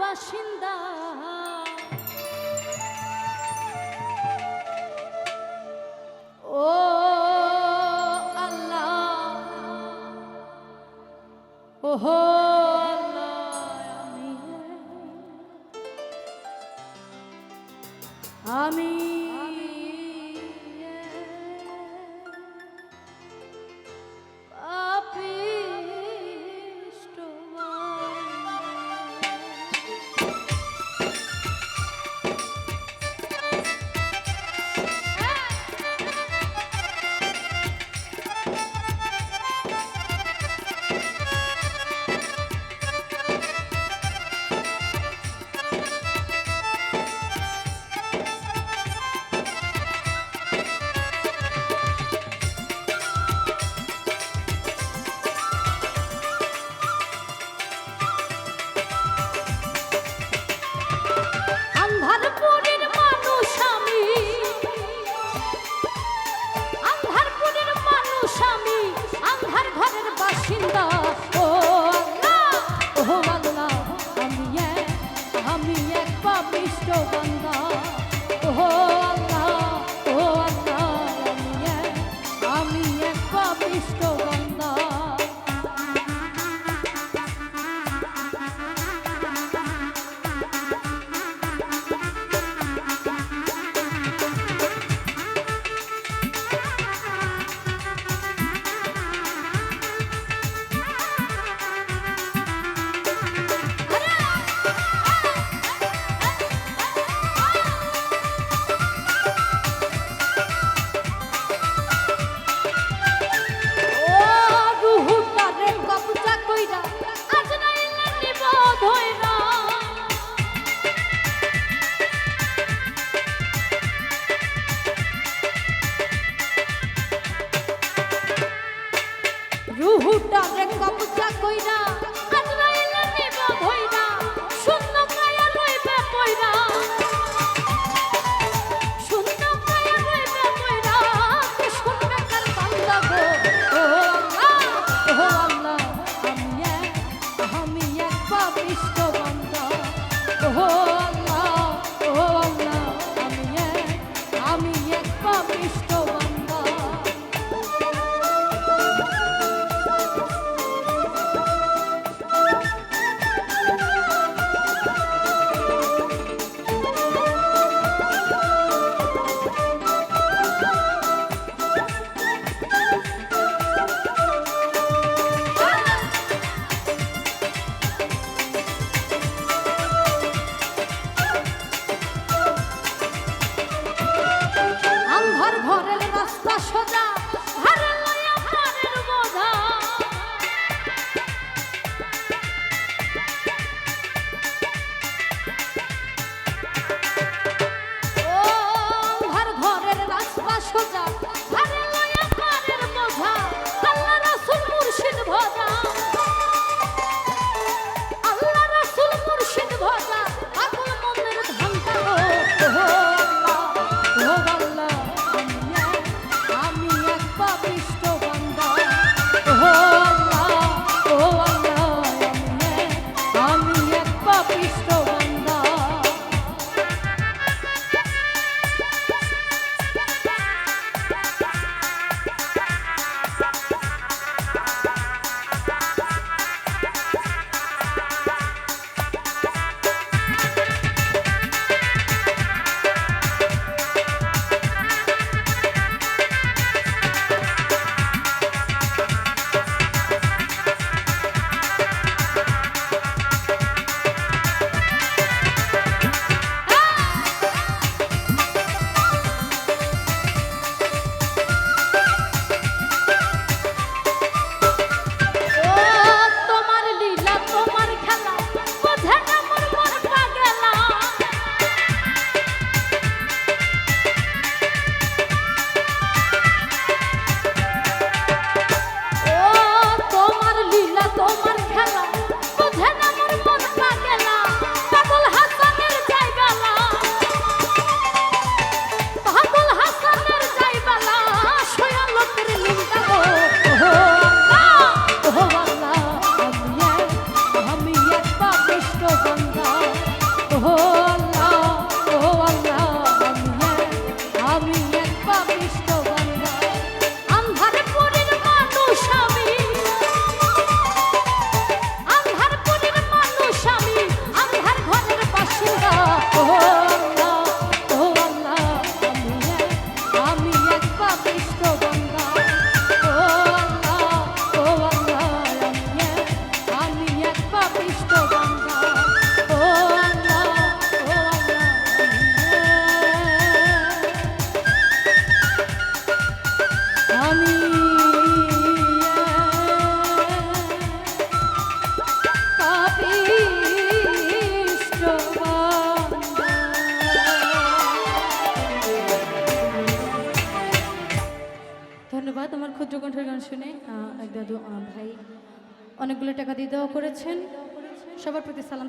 বাসিন্দা। ও আল্লাহ ওহো Christos রুহুটারে ক্ষুদ্র কণ্ঠের গান শুনে এক দাদু ভাই অনেকগুলো টাকা দিয়ে দেওয়া করেছেন। সবার প্রতি সালাম